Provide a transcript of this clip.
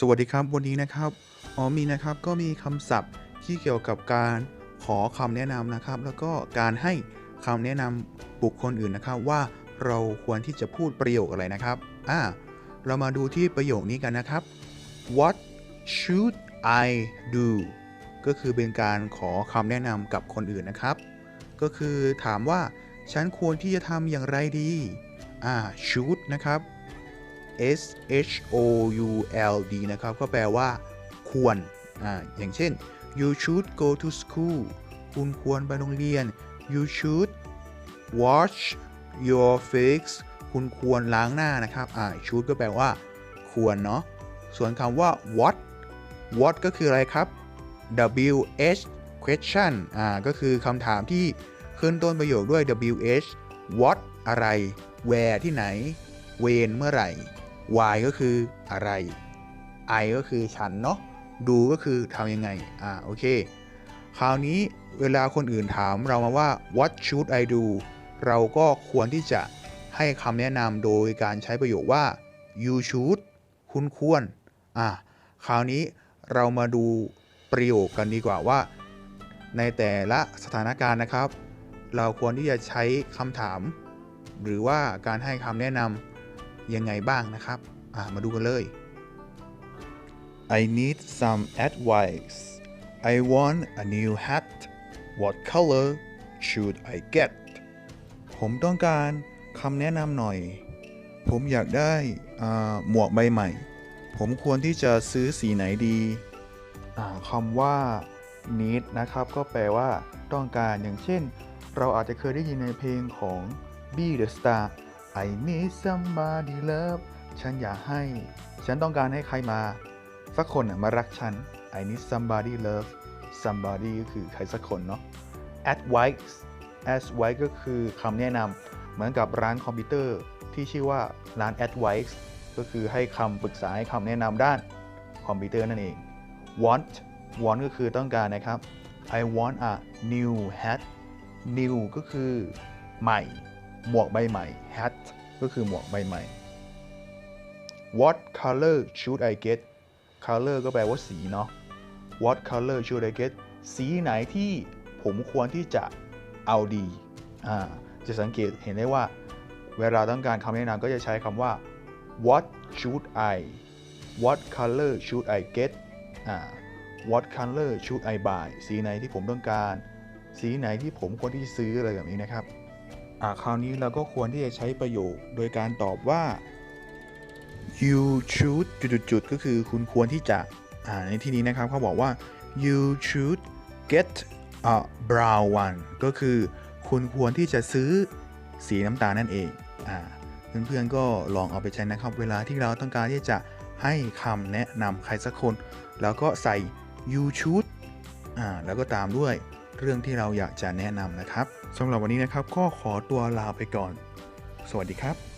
สวัสดีครับ วันนี้นะครับอ๋อมีนะครับก็มีคำศัพท์ที่เกี่ยวกับการขอคำแนะนำนะครับ แล้วก็การให้คำแนะนำบุคคลอื่นนะครับ ว่าเราควรที่จะพูดประโยคอะไรนะครับอ่าเรามาดูที่ประโยคนี้กันนะครับ What should I do ก็คือเป็นการขอคำแนะนำกับคนอื่นนะครับ ก็คือถามว่าฉันควรที่จะทำอย่างไรดีอ่า should นะครับ S H O U L D นะครับ ก็แปลว่า ควรอ่าอย่างเช่น you should go to school คุณควรไปโรงเรียน you should wash your face คุณควรล้างหน้านะครับอ่า should ก็แปลว่า ควรเนาะ ส่วนคำว่า what what ก็คืออะไรครับ W H question อ่า ก็คือคำถามที่ขึ้นต้นประโยคด้วย W H what อะไร where ที่ไหน when เมื่อไหร่ why ก็คืออะไร I ก็คือฉันเนาะ do ก็คือทำยังไง อ่า โอเค คราวนี้เวลาคนอื่นถามเรามาว่า what should I do เราก็ควรที่จะให้คำแนะนำโดยการใช้ประโยคว่า you should คุณควร อ่า คราวนี้เรามาดูประโยคกันดีกว่าว่า ในแต่ละสถานการณ์นะครับ เราควรที่จะใช้คำถาม หรือว่าการให้คำแนะนำ ยังไงบ้างนะครับมาดูกันเลย I need some advice I want a new hat What color should I get ผมต้องการคำแนะนำหน่อย ผมอยากได้หมวกใบใหม่ ผมควรที่จะซื้อสีไหนดีคำว่า need นะครับ ก็แปลว่าต้องการอย่างเช่น เราอาจจะเคยได้ยินในเพลงของ Be the Star I need somebody love ฉันอยากให้ ฉันต้องการให้ใครมา สักคนน่ะมารักฉัน I need somebody love somebody ก็คือใครสักคนเนาะ advice advice ก็คือคำแนะนำเหมือนกับร้านคอมพิวเตอร์ที่ชื่อว่าร้าน advice ก็คือให้คำปรึกษาให้คำแนะนำด้านคอมพิวเตอร์นั่นเอง want want ก็คือต้องการนะครับ I want a new hat new ก็คือใหม่ หมวกใบใหม่ hat ก็คือหมวกใบใหม่ What color should I get color ก็แปลว่าสีเนาะ What color should I get สีไหนที่ผมควรที่จะเอาดี อ่า จะสังเกตเห็นได้ว่า เวลาต้องการคำแนะนำก็จะใช้คำว่า What should I What color should I get อ่า What color should I buy สีไหนที่ผมต้องการ สีไหนที่ผมควรที่จะซื้ออะไรแบบนี้นะครับ คราวนี้เราก็ควรที่จะใช้ประโยค โดยการตอบว่า you should จุดๆๆก็คือคุณควรที่จะอ่าในที่นี้นะครับเขาบอกว่า you should get a brown one ก็คือคุณควรที่จะซื้อสีน้ำตาลนั่นเองอ่าเพื่อนๆก็ลองเอาไปใช้นะครับ เวลาที่เราต้องการที่จะให้คำแนะนำใครสักคน แล้วก็ใส่ you should อ่าแล้วก็ตามด้วย เรื่องที่เราอยากจะแนะนำนะครับสำหรับวันนี้นะครับก็ขอตัวลาไปก่อน สวัสดีครับ